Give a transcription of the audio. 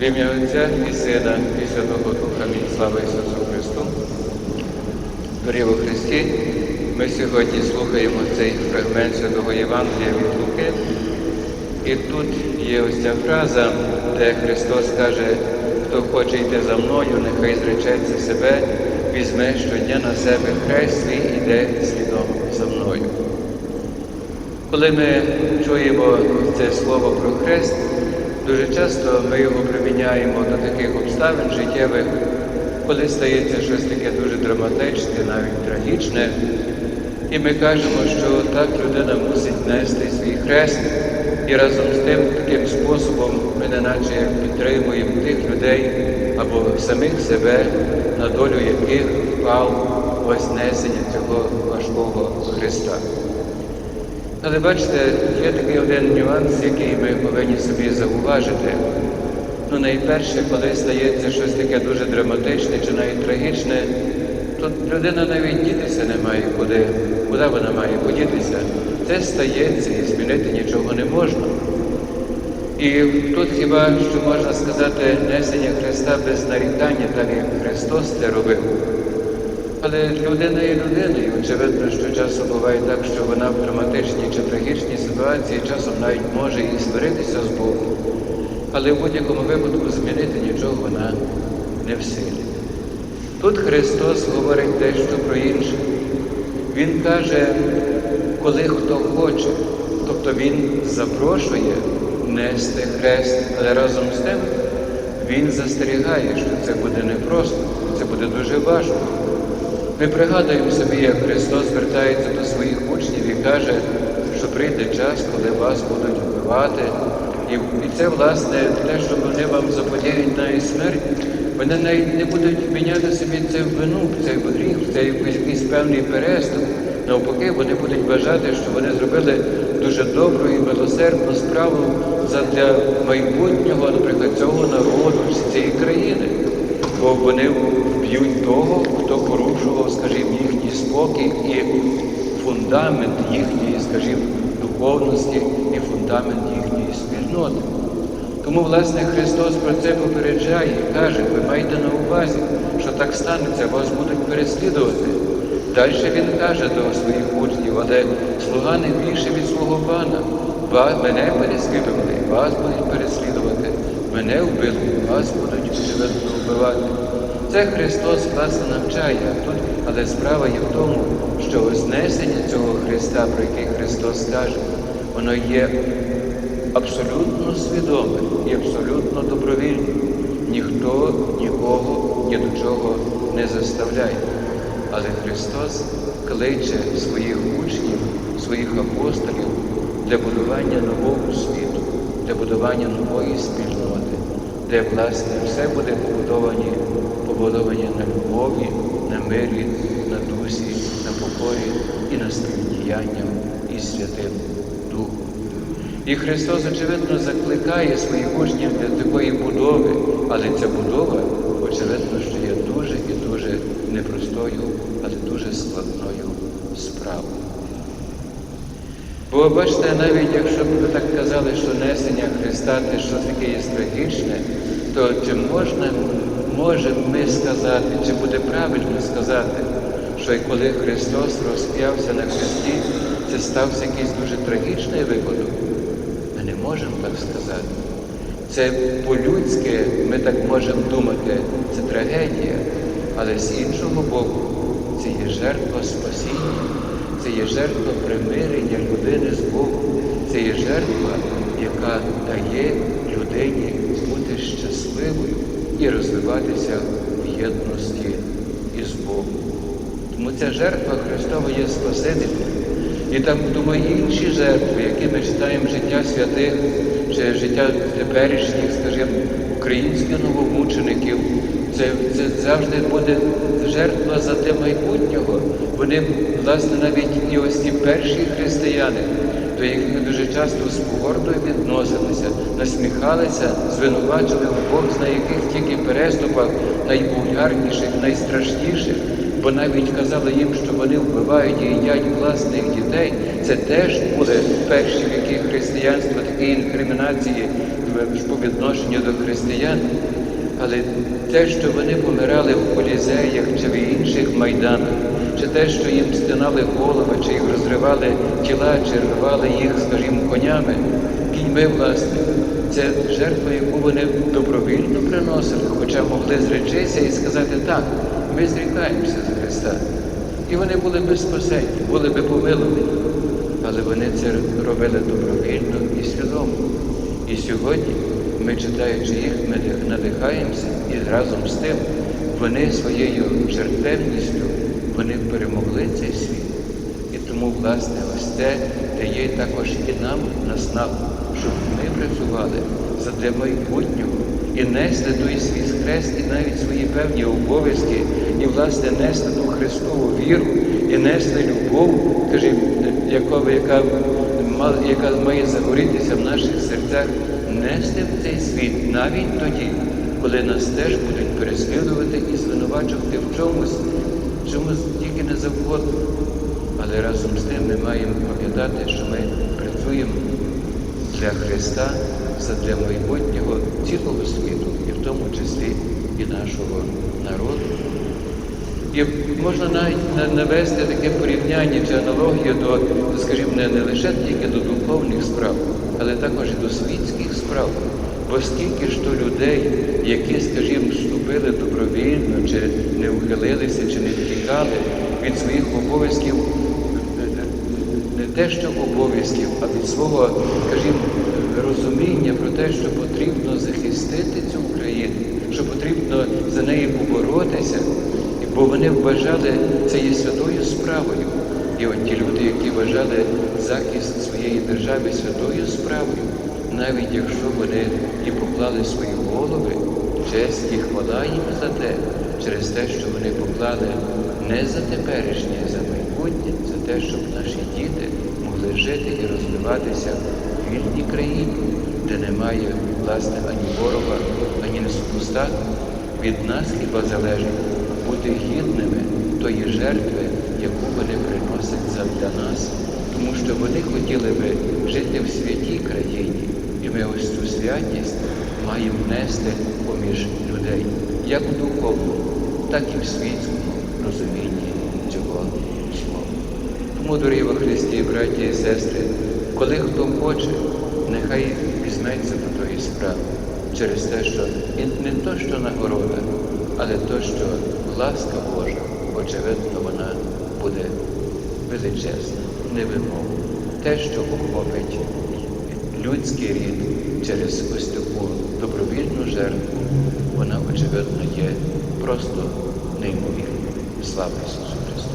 В ім'я Отця і Сина, і Святого Духа, Амінь. Слава Ісусу Христу. Дорогі у Христі, ми сьогодні слухаємо цей фрагмент Святого Євангелія від Луки. І тут є ось ця фраза, де Христос каже, хто хоче йти за мною, нехай зречеться себе, візьме щодня на себе хрест свій і йде слідом за мною. Коли ми чуємо це слово про хрест, дуже часто ми його приміняємо до таких обставин життєвих, коли стається щось таке дуже драматичне, навіть трагічне, і ми кажемо, що так людина мусить нести свій хрест, і разом з тим таким способом ми неначе підтримуємо тих людей або самих себе, на долю яких впав ось несення цього важкого Христа. Але бачите, є такий один нюанс, який ми повинні собі зауважити. Ну, найперше, коли стається щось таке дуже драматичне чи навіть трагічне, то людина навіть дітися не має куди, куди вона має подітися. Це стається і змінити нічого не можна. І тут хіба що можна сказати несення Христа без нарікання, так як Христос це робив. Але людина є людина, і очевидно, що часом буває так, що вона в драматичній чи трагічній ситуації часом навіть може і сваритися з Богом. Але в будь-якому випадку змінити нічого вона не в силі. Тут Христос говорить дещо про інше. Він каже, коли хто хоче, тобто Він запрошує нести хрест, але разом з тим Він застерігає, що це буде непросто, це буде дуже важко. Ми пригадуємо собі, як Христос звертається до своїх учнів і каже, що прийде час, коли вас будуть вбивати. І, і це, власне, те, що вони вам заподіють навіть смерть, вони навіть не будуть міняти собі це в вину, в цей гріх, в цей якийсь певний переступ. Навпаки, вони будуть вважати, що вони зробили дуже добру і милосердну справу для майбутнього, наприклад, цього народу цієї країни. Бо вони вб'ють того, хто порушував, скажімо, їхній спокій і фундамент їхньої, скажімо, духовності і фундамент їхньої спільноти. Тому, власне, Христос про це попереджає і каже, ви маєте на увазі, що так станеться, вас будуть переслідувати. Далі він каже до своїх учнів, але слуга не більше від свого пана. Мене переслідували, вас будуть переслідувати, мене вбили, вас будуть очевидно вбивати. Це Христос власне навчає тут, але справа є в тому, що вознесення цього Христа, про який Христос каже, воно є абсолютно свідоме і абсолютно добровільне. Ніхто нікого ні до чого не заставляє. Але Христос кличе своїх учнів, своїх апостолів для будування нового світу, для будування нової спільноти, де, власне, все буде побудовані, побудовані на любові, на мирі, на дусі, на покорі і на співдіянням із Святим Духом. І Христос, очевидно, закликає своїх учнів для такої будови, але ця будова, очевидно, що є дуже і дуже непростою, але дуже складною справою. Бо бачите, навіть якщо б ви так казали, що несення Христа це щось таке є трагічне, то чи можна, можемо ми сказати, чи буде правильно сказати, що і коли Христос розп'явся на хресті, це стався якийсь дуже трагічний випадок? Ми не можемо так сказати. Це по-людськи, ми так можемо думати, це трагедія, але з іншого боку, це є жертва спасіння, це є жертва примирення людини з Богом, це є жертва, яка дає людині бути щасливою і розвиватися в єдності із Богом. Тому ця жертва Христова є Спасительною. І там, думаю, інші жертви, які ми читаємо життя святих, чи життя теперішніх, скажімо, українських новомучеників, це, це завжди буде жертва за те майбутнього. Вони, власне, навіть і ось ці перші християни, до яких дуже часто з погордою відносилися, насміхалися, звинувачили в Бог, на яких тільки переступах найвульгарніших, найстрашніших. бо навіть казали їм, що вони вбивають і їдять власних дітей. Це теж були перші віки християнства, такі інкримінації по відношенню до християн. Але те, що вони помирали в колізеях чи в інших майданах, те, що їм стинали голови, чи їх розривали тіла, чи рвали їх, скажімо, конями, кіньми, власне, це жертва, яку вони добровільно приносили, хоча могли зречися і сказати так, ми зрікаємося з Христа. І вони були би спасені, були би помиловані. Але вони це робили добровільно і свідомо. І сьогодні, ми читаючи їх, ми надихаємося і разом з тим вони своєю жертвенністю вони перемогли цей світ. І тому, власне, ось це дає також і нам наснагу, щоб ми працювали задля майбутнього і несли той свій хрест, і навіть свої певні обов'язки, і, власне, несли ту Христову віру, і несли любов, скажімо, яка, яка, яка має загорітися в наших серцях, нести в цей світ навіть тоді, коли нас теж будуть переслідувати і звинувачувати в чомусь, чомусь тільки не завгодно. Але разом з тим ми маємо пам'ятати, що ми працюємо для Христа, задля майбутнього цілого світу, і в тому числі і нашого народу. І можна навіть навести таке порівняння чи аналогію до, скажімо, не лише тільки до духовних справ, але також до світських справ. Бо скільки ж то людей, які, скажімо, вступили добровільно, чи не ухилилися, чи не втікали від своїх обов'язків, не те, що обов'язків, а від свого, скажімо, розуміння про те, що потрібно захистити цю Україну, що потрібно за неї поборотися, бо вони вважали це є святою справою. І от ті люди, які вважали захист своєї держави святою справою, навіть якщо вони і поклали свої голови, честь і хвала їм за те, через те, що вони поклали не за теперішнє, а за майбутнє, за те, щоб наші діти могли жити і розвиватися в вільній країні, де немає, власне, ані ворога, ані несупостату. Від нас хіба залежить бути гідними тої жертви, яку вони приносять задля нас, тому що вони хотіли би жити в святій країні, і ми ось цю святість маємо нести поміж людей, як у духовному, так і в світському розумінні цього слова. Тому, дорогі во Христі, браті і сестри, коли хто хоче, нехай візьметься до тої справи через те, що не то, що нагорода, але то, що ласка Божа, очевидно, вона буде величезна, невимовна. Те, що охопить людський рід через ось таку добровільну жертву, вона, очевидно, є просто неймовірною. Слава Ісусу Христу!